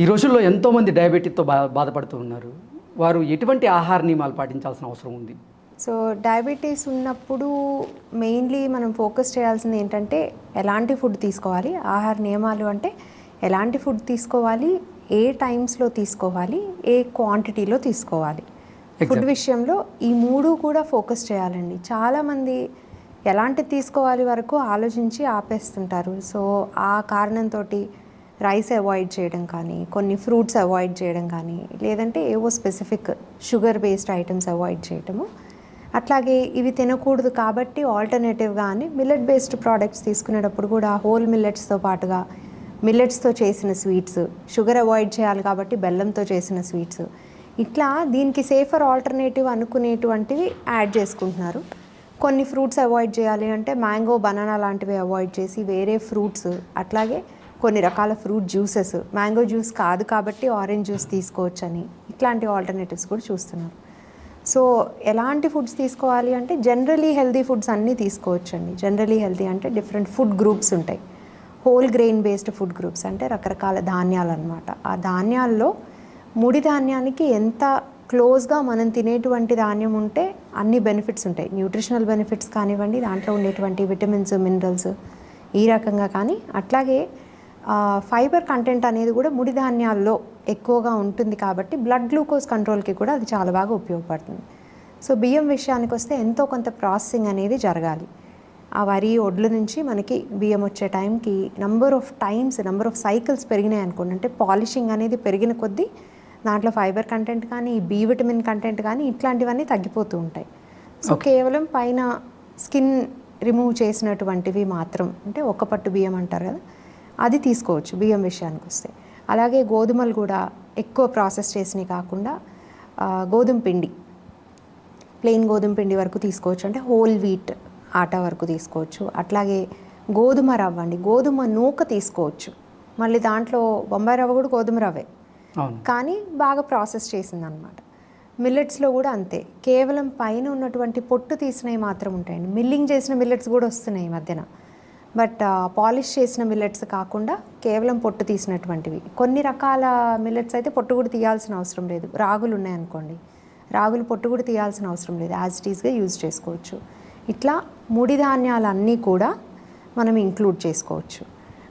ఈ రోజుల్లో ఎంతోమంది డయాబెటీస్తో బా బాధపడుతూ ఉన్నారు. వారు ఎటువంటి ఆహార నియమాలు పాటించాల్సిన అవసరం ఉంది? సో డయాబెటీస్ ఉన్నప్పుడు మెయిన్లీ మనం ఫోకస్ చేయాల్సింది ఏంటంటే ఎలాంటి ఫుడ్ తీసుకోవాలి? ఆహార నియమాలు అంటే ఎలాంటి ఫుడ్ తీసుకోవాలి? ఏ టైమ్స్లో తీసుకోవాలి? ఏ క్వాంటిటీలో తీసుకోవాలి? ఫుడ్ విషయంలో ఈ మూడు కూడా ఫోకస్ చేయాలండి. చాలామంది ఎలాంటి తీసుకోవాలి వరకు ఆలోచించి ఆపేస్తుంటారు. సో ఆ కారణంతో రైస్ అవాయిడ్ చేయడం కానీ కొన్ని ఫ్రూట్స్ అవాయిడ్ చేయడం కానీ లేదంటే ఏవో specific sugar based items avoid చేయటము. అట్లాగే ఇవి తినకూడదు కాబట్టి ఆల్టర్నేటివ్గా అని మిల్లెట్ బేస్డ్ ప్రోడక్ట్స్ తీసుకునేటప్పుడు కూడా హోల్ మిల్లెట్స్తో పాటుగా మిల్లెట్స్తో చేసిన స్వీట్స్ షుగర్ అవాయిడ్ చేయాలి కాబట్టి బెల్లంతో చేసిన స్వీట్స్ ఇట్లా దీనికి సేఫర్ ఆల్టర్నేటివ్ అనుకునేటువంటివి యాడ్ చేసుకుంటున్నారు. కొన్ని ఫ్రూట్స్ అవాయిడ్ చేయాలి అంటే మ్యాంగో బనానా లాంటివి అవాయిడ్ చేసి వేరే ఫ్రూట్స్ అట్లాగే కొన్ని రకాల ఫ్రూట్ జ్యూసెస్. మ్యాంగో జ్యూస్ కాదు కాబట్టి ఆరెంజ్ జ్యూస్ తీసుకోవచ్చని ఇట్లాంటి ఆల్టర్నేటివ్స్ కూడా చూస్తున్నారు. సో ఎలాంటి ఫుడ్స్ తీసుకోవాలి అంటే జనరలీ హెల్దీ ఫుడ్స్ అన్నీ తీసుకోవచ్చండి. జనరలీ హెల్దీ అంటే డిఫరెంట్ ఫుడ్ గ్రూప్స్ ఉంటాయి. Whole grain based food groups అంటే రకరకాల ధాన్యాలు అనమాట ఆ ధాన్యాల్లో ముడి ధాన్యానికి ఎంత క్లోజ్గా మనం తినేటువంటి ధాన్యం ఉంటే అన్ని బెనిఫిట్స్ ఉంటాయి. న్యూట్రిషనల్ బెనిఫిట్స్ కానివ్వండి దాంట్లో ఉండేటువంటి విటమిన్స్ మినరల్స్ ఈ రకంగా కానీ. అట్లాగే ఫైబర్ కంటెంట్ అనేది కూడా ముడి ధాన్యాల్లో ఎక్కువగా ఉంటుంది కాబట్టి బ్లడ్ గ్లూకోజ్ కంట్రోల్కి కూడా అది చాలా బాగా ఉపయోగపడుతుంది. సో బియ్యం విషయానికి వస్తే ఎంతో కొంత ప్రాసెసింగ్ అనేది జరగాలి. ఆ వరి ఒడ్ల నుంచి మనకి బియ్యం వచ్చే టైంకి number of times number of cycles పెరిగినాయి అనుకోండి. అంటే పాలిషింగ్ అనేది పెరిగిన కొద్దీ దాంట్లో ఫైబర్ కంటెంట్ కానీ బి విటమిన్ కంటెంట్ కానీ ఇట్లాంటివన్నీ తగ్గిపోతూ ఉంటాయి. సో కేవలం పైన స్కిన్ రిమూవ్ చేసినటువంటివి మాత్రం అంటే ఒక్క పట్టు బియ్యం అంటారు కదా అది తీసుకోవచ్చు బియ్యం విషయానికి వస్తే. అలాగే గోధుమలు కూడా ఎక్కువ ప్రాసెస్ చేసినవి కాకుండా గోధుమ పిండి ప్లెయిన్ గోధుమ పిండి వరకు తీసుకోవచ్చు. అంటే హోల్ వీట్ ఆటా వరకు తీసుకోవచ్చు. అట్లాగే గోధుమ రవ్వ అండి గోధుమ నూక తీసుకోవచ్చు. మళ్ళీ దాంట్లో బొంబాయి రవ్వ కూడా గోధుమ రవ్వే. కానీ బాగా ప్రాసెస్ చేసింది అనమాట మిల్లెట్స్లో కూడా అంతే. కేవలం పైన ఉన్నటువంటి పొట్టు తీసినవి మాత్రం ఉంటాయండి. మిల్లింగ్ చేసిన మిల్లెట్స్ కూడా వస్తున్నాయి ఈ మధ్యన. బట్ పాలిష్ చేసిన మిల్లెట్స్ కాకుండా కేవలం పొట్టు తీసినటువంటివి. కొన్ని రకాల మిల్లెట్స్ అయితే పొట్టు కూడా తీయాల్సిన అవసరం లేదు. రాగులు ఉన్నాయనుకోండి రాగులు పొట్టు కూడా తీయాల్సిన అవసరం లేదు. యాజ్ ఇట్ ఈస్గా యూజ్ చేసుకోవచ్చు. ఇట్లా ముడి ధాన్యాలన్నీ కూడా మనం ఇంక్లూడ్ చేసుకోవచ్చు.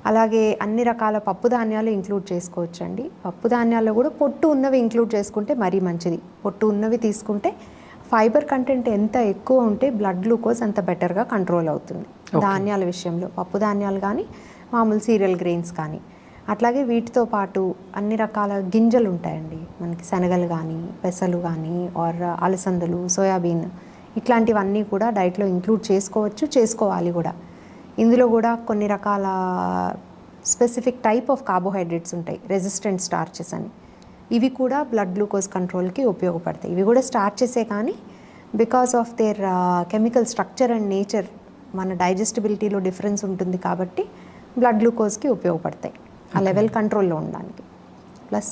అలాగే అన్ని రకాల పప్పు ధాన్యాలు ఇంక్లూడ్ చేసుకోవచ్చు అండి పప్పు ధాన్యాల్లో కూడా పొట్టు ఉన్నవి ఇంక్లూడ్ చేసుకుంటే మరీ మంచిది. పొట్టు ఉన్నవి తీసుకుంటే ఫైబర్ కంటెంట్ ఎంత ఎక్కువ ఉంటే బ్లడ్ గ్లూకోజ్ అంత బెటర్గా కంట్రోల్ అవుతుంది. ధాన్యాల విషయంలో పప్పు ధాన్యాలు కానీ మామూలు సీరియల్ గ్రెయిన్స్ కానీ అట్లాగే వీటితో పాటు అన్ని రకాల గింజలు ఉంటాయండి. మనకి శనగలు కానీ పెసలు కానీ ఆర్ అలసందలు సోయాబీన్ ఇట్లాంటివన్నీ కూడా డైట్లో ఇంక్లూడ్ చేసుకోవచ్చు చేసుకోవాలి కూడా. ఇందులో కూడా కొన్ని రకాల స్పెసిఫిక్ టైప్ ఆఫ్ కార్బోహైడ్రేట్స్ ఉంటాయి రెసిస్టెంట్ స్టార్చెస్ అని. ఇవి కూడా బ్లడ్ గ్లూకోజ్ కంట్రోల్కి ఉపయోగపడతాయి. ఇవి కూడా స్టార్చెసే కానీ because of their chemical structure and nature మన డైజెస్టిబిలిటీలో డిఫరెన్స్ ఉంటుంది కాబట్టి బ్లడ్ గ్లూకోజ్కి ఉపయోగపడతాయి. ఆ లెవెల్ కంట్రోల్లో ఉండడానికి. ప్లస్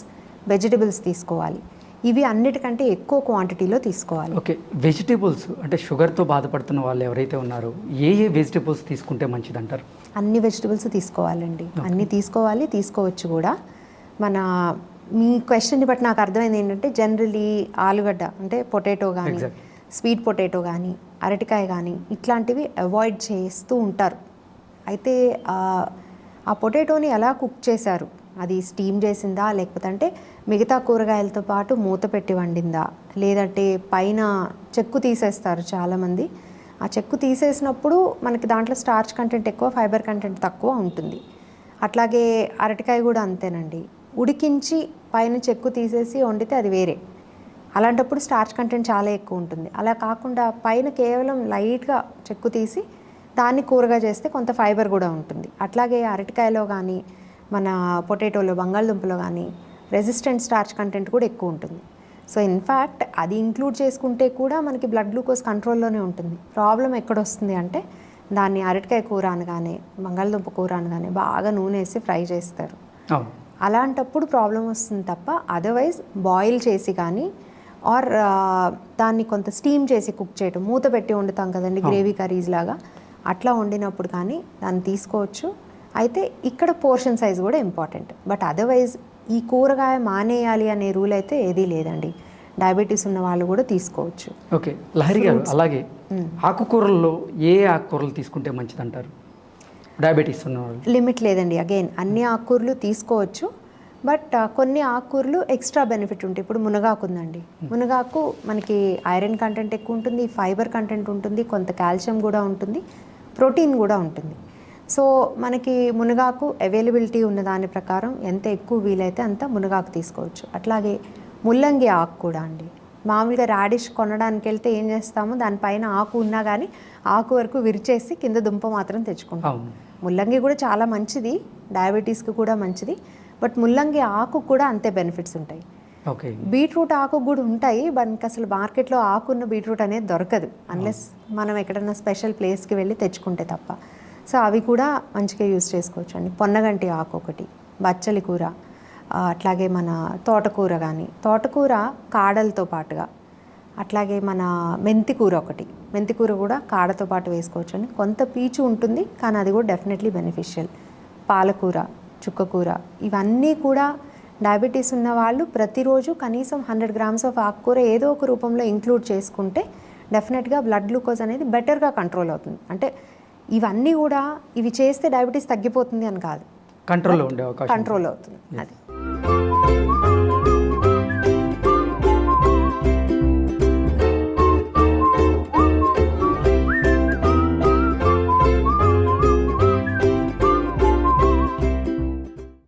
వెజిటబుల్స్ తీసుకోవాలి. ఇవి అన్నిటికంటే ఎక్కువ క్వాంటిటీలో తీసుకోవాలి. ఓకే. వెజిటేబుల్స్ అంటే షుగర్తో బాధపడుతున్న వాళ్ళు ఎవరైతే ఉన్నారో ఏ ఏ వెజిటేబుల్స్ తీసుకుంటే మంచిది అంటారు అన్ని వెజిటబుల్స్ తీసుకోవాలండి. అన్ని తీసుకోవాలి తీసుకోవచ్చు కూడా. మన మీ క్వశ్చన్ని బట్టి నాకు అర్థమైంది ఏంటంటే జనరలీ ఆలుగడ్డ అంటే పొటాటో కానీ. స్వీట్ పొటాటో కానీ అరటికాయ కానీ ఇట్లాంటివి అవాయిడ్ చేస్తూ ఉంటారు. అయితే ఆ, పొటాటోని ఎలా కుక్ చేశారు? అది స్టీమ్ చేసిందా? లేకపోతే అంటే మిగతా కూరగాయలతో పాటు మూత పెట్టి వండిందా? లేదంటే పైన చెక్కు తీసేస్తారు చాలామంది. ఆ చెక్కు తీసేసినప్పుడు మనకి దాంట్లో స్టార్చ్ కంటెంట్ ఎక్కువ ఫైబర్ కంటెంట్ తక్కువ ఉంటుంది. అట్లాగే అరటికాయ కూడా అంతేనండి. ఉడికించి పైన చెక్కు తీసేసి వండితే అది వేరే. అలాంటప్పుడు స్టార్చ్ కంటెంట్ చాలా ఎక్కువ ఉంటుంది. అలా కాకుండా పైన కేవలం లైట్గా చెక్కు తీసి దాన్ని కూరగా చేస్తే కొంత ఫైబర్ కూడా ఉంటుంది. అట్లాగే అరటికాయలో కానీ మన పొటాటోలో బంగాళదుంపలో కానీ రెసిస్టెంట్ స్టార్చ్ కంటెంట్ కూడా ఎక్కువ ఉంటుంది. సో ఇన్ఫ్యాక్ట్ అది ఇంక్లూడ్ చేసుకుంటే కూడా మనకి బ్లడ్ గ్లూకోజ్ కంట్రోల్లోనే ఉంటుంది. ప్రాబ్లం ఎక్కడొస్తుంది అంటే దాన్ని అరటికాయ కూర అనగానే బంగాళదుంప కూర అనగానే బాగా నూనె వేసి ఫ్రై చేస్తారు. అలాంటప్పుడు ప్రాబ్లం వస్తుంది తప్ప అదర్వైజ్ బాయిల్ చేసి కానీ ఆర్ దాన్ని కొంత స్టీమ్ చేసి కుక్ చేయటం. మూత పెట్టి వండుతాం కదండి గ్రేవీ కర్రీస్ లాగా. అట్లా వండినప్పుడు కానీ దాన్ని తీసుకోవచ్చు. అయితే ఇక్కడ పోర్షన్ సైజ్ కూడా ఇంపార్టెంట్. బట్ అదర్వైజ్ ఈ కూరగాయ మానేయాలి అనే రూల్ అయితే ఏదీ లేదండి. డయాబెటీస్ ఉన్న వాళ్ళు కూడా తీసుకోవచ్చు. ఓకే లహరి గారు అలాగే ఆకుకూరల్లో ఏ ఆకుకూరలు తీసుకుంటే మంచిదంటారు? డయాబెటీస్ ఉన్న వాళ్ళు లిమిట్ లేదండి. అగైన్ అన్ని ఆకుకూరలు తీసుకోవచ్చు. బట్ కొన్ని ఆకుకూరలు ఎక్స్ట్రా బెనిఫిట్ ఉంటాయి. ఇప్పుడు మునగాకు ఉందండి మునగాకు మనకి ఐరన్ కంటెంట్ ఎక్కువ ఉంటుంది ఫైబర్ కంటెంట్ ఉంటుంది కొంత కాల్షియం కూడా ఉంటుంది ప్రోటీన్ కూడా ఉంటుంది. సో మనకి మునగాకు అవైలబిలిటీ ఉన్న దాని ప్రకారం ఎంత ఎక్కువ వీలైతే అంత మునగాకు తీసుకోవచ్చు. అట్లాగే ముల్లంగి ఆకు కూడా అండి. మామూలుగా రాడిష్ కొనడానికి వెళ్తే ఏం చేస్తాము దానిపైన ఆకు ఉన్నా కానీ ఆకు వరకు విరిచేసి కింద దుంప మాత్రం తెచ్చుకుంటాం. ముల్లంగి కూడా చాలా మంచిది డయాబెటీస్కి కూడా మంచిది. బట్ ముల్లంగి ఆకు కూడా అంతే బెనిఫిట్స్ ఉంటాయి. ఓకే. బీట్రూట్ ఆకు కూడా ఉంటాయి బట్ ఇంకా అసలు మార్కెట్లో ఆకున్న బీట్రూట్ అనేది దొరకదు. అన్లెస్ మనం ఎక్కడన్నా స్పెషల్ ప్లేస్కి వెళ్ళి తెచ్చుకుంటే తప్ప. సో అవి కూడా మంచిగా యూస్ చేసుకోవచ్చు అండి. పొన్నగంటి ఆకు ఒకటి బచ్చలి కూర అట్లాగే మన తోటకూర కానీ తోటకూర కాడలతో పాటుగా అట్లాగే మన మెంతి కూర ఒకటి. మెంతి కూర కూడా కాడతో పాటు వేసుకోవచ్చు అండి. కొంత పీచు ఉంటుంది కానీ అది కూడా డెఫినెట్లీ బెనిఫిషియల్. పాలకూర చుక్కకూర ఇవన్నీ కూడా డయాబెటీస్ ఉన్న వాళ్ళు ప్రతిరోజు కనీసం హండ్రెడ్ గ్రామ్స్ ఆఫ్ ఆకుకూర ఏదో ఒక రూపంలో ఇంక్లూడ్ చేసుకుంటే డెఫినెట్గా బ్లడ్ గ్లూకోజ్ అనేది బెటర్గా కంట్రోల్ అవుతుంది. అంటే ఇవన్నీ కూడా ఇవి చేస్తే డయాబెటీస్ తగ్గిపోతుంది అని కాదు. ఉండే అవకాశం. కంట్రోల్ అవుతుంది. అది.